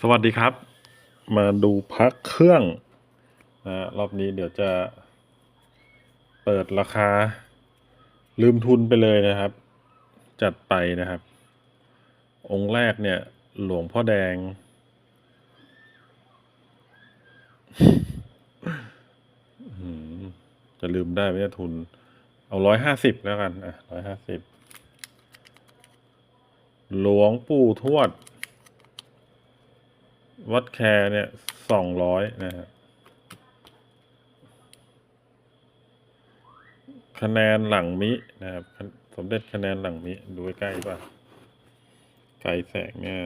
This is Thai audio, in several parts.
สวัสดีครับ มาดูพักเครื่องนะรอบนี้เดี๋ยวจะเปิดราคา ลืมทุนไปเลยนะครับ จัดไปนะครับ องค์แรกเนี่ย หลวงพ่อแดง จะลืมได้ไหมทุน เอาร้อยห้าสิบแล้วกัน อะร้อยห้าสิบหลวงปู่ทวด วัดแคร์เนี่ยสองร้อยนะฮะคะแนนหลังมินะครับสมเด็จคะแนนหลังมิดูใกล้ป่ะไกลแสงเนี่ย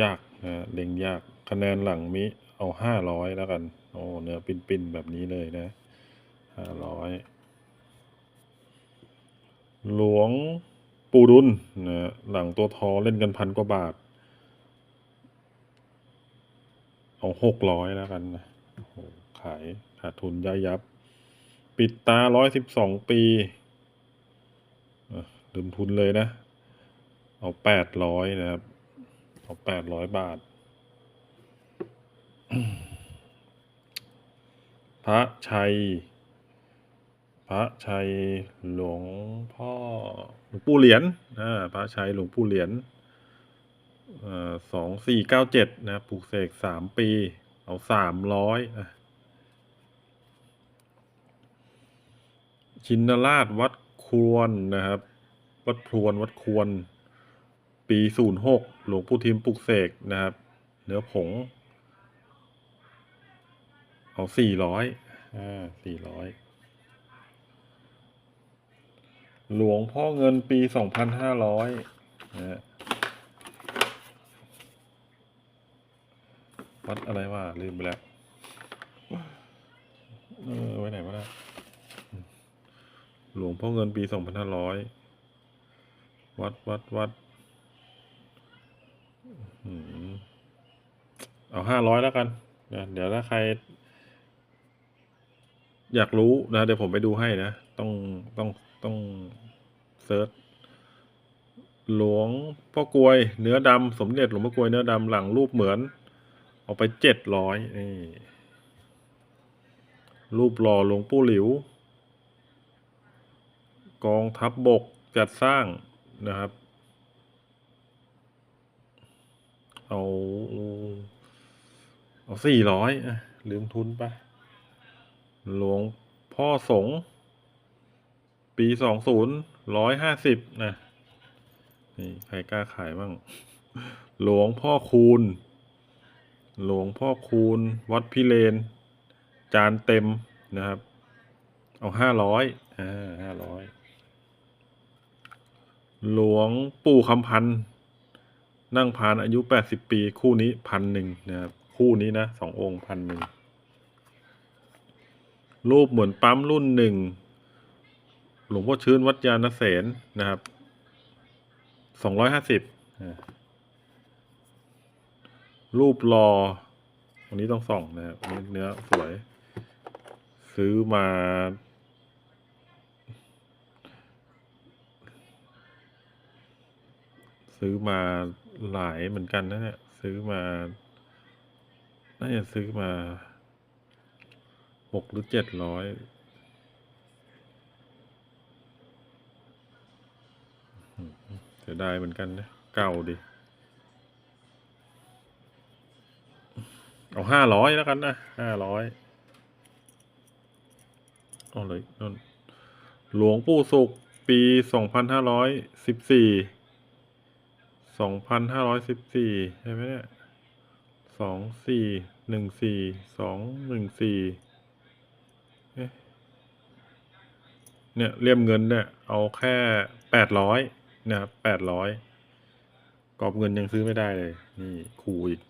ยากนะเล็งยากคะแนนหลังมิเอาห้าร้อยแล้วกัน โอ้เนื้อปิ้นๆแบบนี้เลยนะห้าร้อยหลวงปูดุลนะหลังตัวทอเล่นกันพันกว่าบาท เอาหกร้อยแล้วกันนะโหขายขาดทุนย่อยยับ ปิดตาร้อยสิบสองปีลืมทุนเลยนะ เอาแปดร้อยนะครับ เอาแปดร้อยบาท พระชัย พระชัยหลวงพ่อหลวงปู่เหรียญอ่าพระชัยหลวงปู่เหรียญ สองสี่เก้าเจ็ดนะปลูกเสกสามปี เอาสามร้อยชินราชวัดควรนะครับ วัดพรวนวัดควร ปีศูนย์หกหลวงปู่ทิมปลูกเสกนะครับ เนื้อผง เอาสี่ร้อยอ่าสี่ร้อยหลวงพ่อเงินปีสองพันห้าร้อยนะฮะ วัดอะไรวะลืมไปแล้วเออไว้ไหนวะนะหลวงพ่อเงินปีสองพันห้าร้อยวัดวัดวัดเอาห้าร้อยแล้วกันนะเดี๋ยวถ้าใคร อยากรู้นะ เดี๋ยวผมไปดูให้นะ ต้องต้องต้องเซิร์ชหลวงพ่อกลวยเนื้อดำสมเด็จหลวงพ่อกลวยเนื้อดำหลังรูปเหมือน เอาไปเจ็ดร้อยนี่รูปหล่อหลวงปู่หลิว กองทัพบบกจัดสร้างนะครับ เอาเอาสี่ร้อยลืมทุนไปหลวงพ่อสงฆ์ปีสองศูนย์ร้อยห้าสิบนะ นี่ ใครกล้าขายบ้าง หลวงพ่อคูณ หลวงพ่อคูณ วัดพิเลนจานเต็มนะครับ เอาห้าร้อยอ่าห้าร้อยหลวงปู่คำพันนั่งพานอายุแปดสิบปี คู่นี้พันหนึ่งนะครับ คู่นี้นะสององค์พันหนึ่งรูปเหมือนปั๊มรุ่นหนึ่งหลวงพ่อชื้นวัดยาณเสนนะครับสองร้อยห้าสิบ รูปรออันนี้ต้องส่องนะครับเนื้อสวย ซื้อมา ซื้อมาหลายเหมือนกันนะเนี่ย ซื้อมาน่าจะซื้อมาหกหรือเจ็ดร้อยเสียดายเหมือนกันนะ เก่าดิ เอาห้าร้อยแล้วกันนะห้าร้อยเอาเลยนั่นหลวงปู่สุข ปีสองพันห้าร้อยสิบสี่สองพันห้าร้อยสิบสี่ใช่ไหมเนี่ยสองสี่หนึ่งสี่สองหนึ่งสี่เนี่ยเลี่ยมเงินเนี่ย เอาแค่แปดร้อยนะครับแปดร้อยกรอบเงินยังซื้อไม่ได้เลย นี่ขู่อีก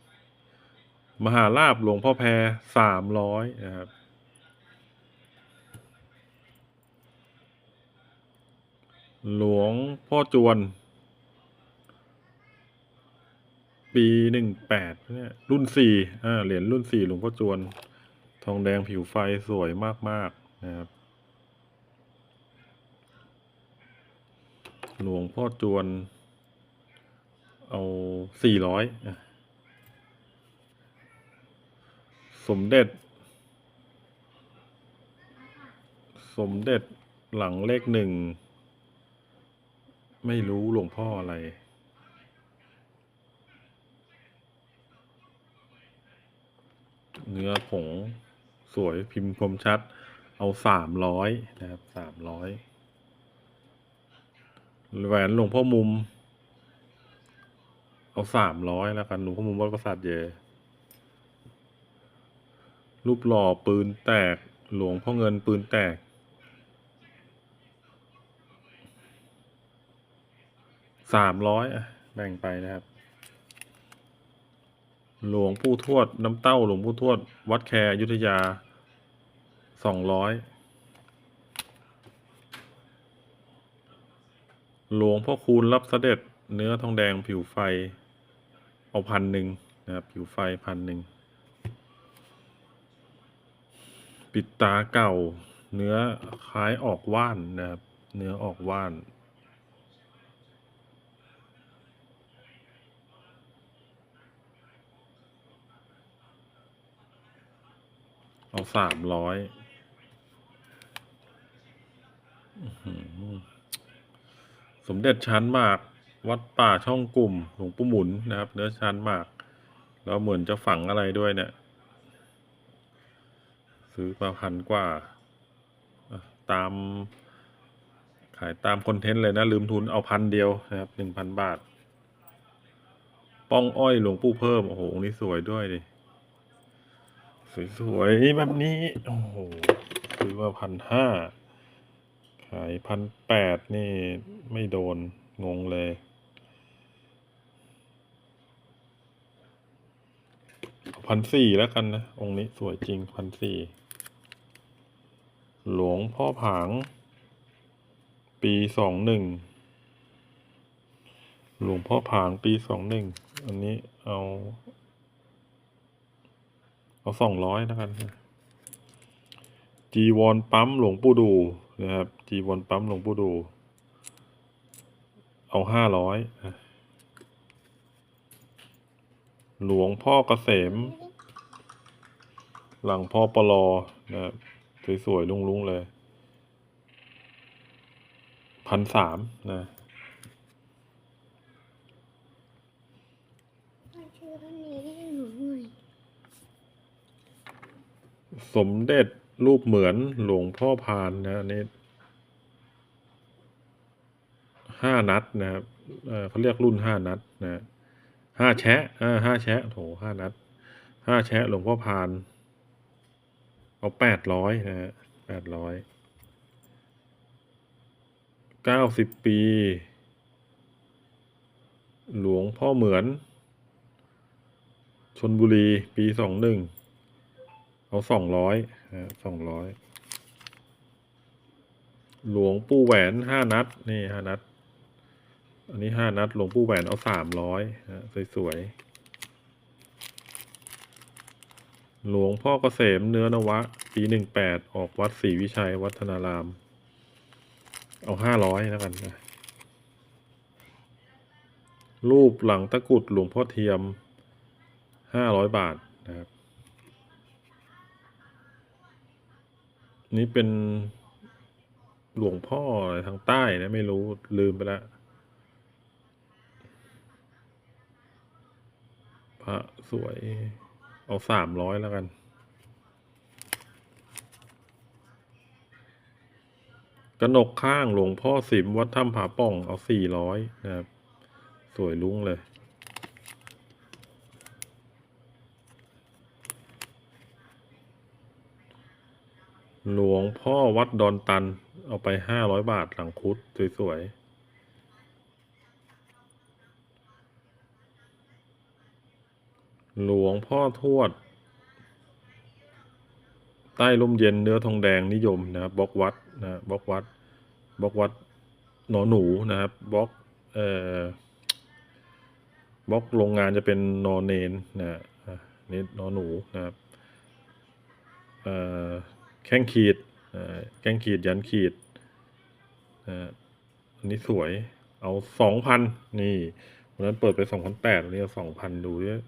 มหาลาบหลวงพ่อแพรสามร้อยนะครับหลวงพ่อจวน ปีหนึ่งแปดเนี่ยรุ่นสี่อ่าเหรียญรุ่นสี่หลวงพ่อจวน ทองแดงผิวไฟสวยมาก ๆ นะครับ หลวงพ่อจวน เอาสี่ร้อย สมเด็จ สมเด็จหลังเลขหนึ่ง ไม่รู้หลวงพ่ออะไร เนื้อผงสวยพิมพ์คมชัด เอาสามร้อยนะครับสามร้อยแหวนหลวงพ่อมุม เอาสามร้อยแล้วกันหลวงพ่อมุมวัดประสาทเย รูปหล่อปืนแตก หลวงพ่อเงินปืนแตก สามร้อยแบ่งไปนะครับ หลวงปู่ทวด น้ำเต้า หลวงปู่ทวด วัดแคอยุทธยา สองร้อย หลวงพ่อคูณรับเสด็จ เนื้อทองแดงผิวไฟ เอาพันหนึ่งนะครับ ผิวไฟพันหนึ่ง ปิดตาเก่า เนื้อคล้ายออกว่านนะครับ เนื้อออกว่านเอาสามร้อยสมเด็จชั้นหมาก วัดป่าช่องกลุ่มหลวงปู่หมุนนะครับ เนื้อชั้นหมาก แล้วเหมือนจะฝังอะไรด้วยเนี่ย ซื้อมาพันกว่า ตาม ขายตามคอนเทนต์เลยนะ ลืมทุนเอาพันเดียวนะครับหนึ่งพันบาท ป้องอ้อยหลวงปู่เพิ่ม โอ้โหองนี้สวยด้วยดิ สวยๆ แบบนี้ โอ้โห ซื้อมาพันห้า ขายพันแปดนี่ไม่โดน งงเลยพันสี่แล้วกันนะ องค์นี้สวยจริงพันสี่ หลวงพ่อผาง ปีสองหนึ่งหลวงพ่อผางปีสองหนึ่งอันนี้เอา เอาสองร้อยแล้วกันจีวรปั๊มหลวงปู่ดูนะครับจีวรปั๊มหลวงปู่ดู เอาห้าร้อยหลวงพ่อเกษม หลังพ่อปลอนะครับ สวยๆลุงๆเลยพันสามนะพ่อชื่อท่านนี้ให้หนูหน่อยสมเด็จรูปเหมือนหลวงพ่อพานนะอันนี้ห้านัดนะครับเอ่อเขาเรียกรุ่นห้านัดนะห้าแชะอ่าห้าแชะโถห้านัดห้าแชะหลวงพ่อพาน เอาแปดร้อยนะฮะแปดร้อยเก้าสิบปี หลวงพ่อเหมือน ชนบุรี ปีสองหนึ่ง เอาสองร้อยสองร้อยหลวงปู่แหวนห้านัด นี่ห้านัด อันนี้ห้านัด หลวงปู่แหวนเอาสามร้อยสวยๆ หลวงพ่อเกษมเนื้อนวะ ปีหนึ่งแปดออกวัดศรีวิชัย วัฒนาราม เอาห้าร้อยแล้วกันนะรูปหลังตะกุดหลวงพ่อเทียมห้าร้อยบาทนะครับ นี่เป็นหลวงพ่ออะไรทางใต้นะไม่รู้ลืมไปแล้วพระสวย เอาสามร้อยแล้วกัน กระหนกข้างหลวงพ่อสิมวัดถ้ำผาป่องเอาสี่ร้อยนะครับ สวยลุ้งเลย หลวงพ่อวัดดอนตัน เอาไปห้าร้อยบาทหลังคุด สวยๆ หลวงพ่อทวด ใต้ร่มเย็นเนื้อทองแดงนิยมนะครับบล็อกวัดนะบล็อกวัดบล็อกวัดหนอหนูนะครับบล็อกเอ่อบล็อกโรงงานจะเป็นนอเนนนะอะนี่นอหนูนะครับเอ่อแข้งขีดเอ่อแข้งขีดยันขีดนะอันนี้สวยเอาสองพันนี่วันนั้นเปิดไปสองพันแปดวันนี้เอาสองพันดูเนี่ย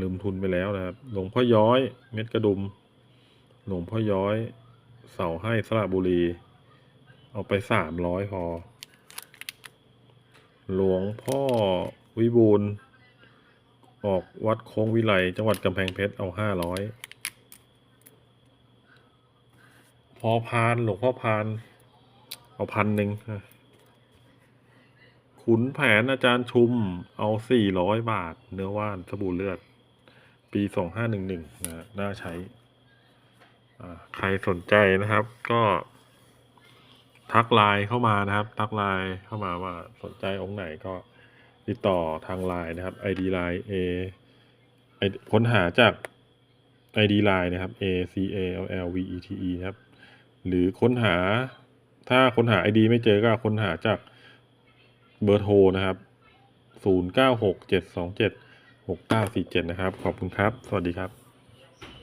ลืมทุนไปแล้วนะครับ หลวงพ่อย้อย เม็ดกระดุม หลวงพ่อย้อย เสาให้สระบุรี เอาไปสามร้อยพอ หลวงพ่อวิบูลออกวัดโค้งวิไลจังหวัดกำแพงเพชร เอาห้าร้อย พอพานหลวงพ่อพาน เอาพันหนึ่งขุนแผนอาจารย์ชุมเอาสี่ร้อยบาท เนื้อว่านสบู่เลือด ปีสองห้าหนึ่งหนึ่งนะฮะน่าใช้ใครสนใจนะครับ ก็ทักไลน์เข้ามานะครับ ทักไลน์เข้ามาว่าสนใจองค์ไหนก็ติดต่อทางไลน์นะครับ ID ไลน์ A ไอค้นหาจาก ID ไลน์นะครับ A C A L L V E T E นะครับ หรือค้นหาถ้าค้นหา ID ไม่เจอก็ค้นหาจากเบอร์โทรนะครับ 0 6 9 4 7 นะครับ ขอบคุณครับ สวัสดีครับ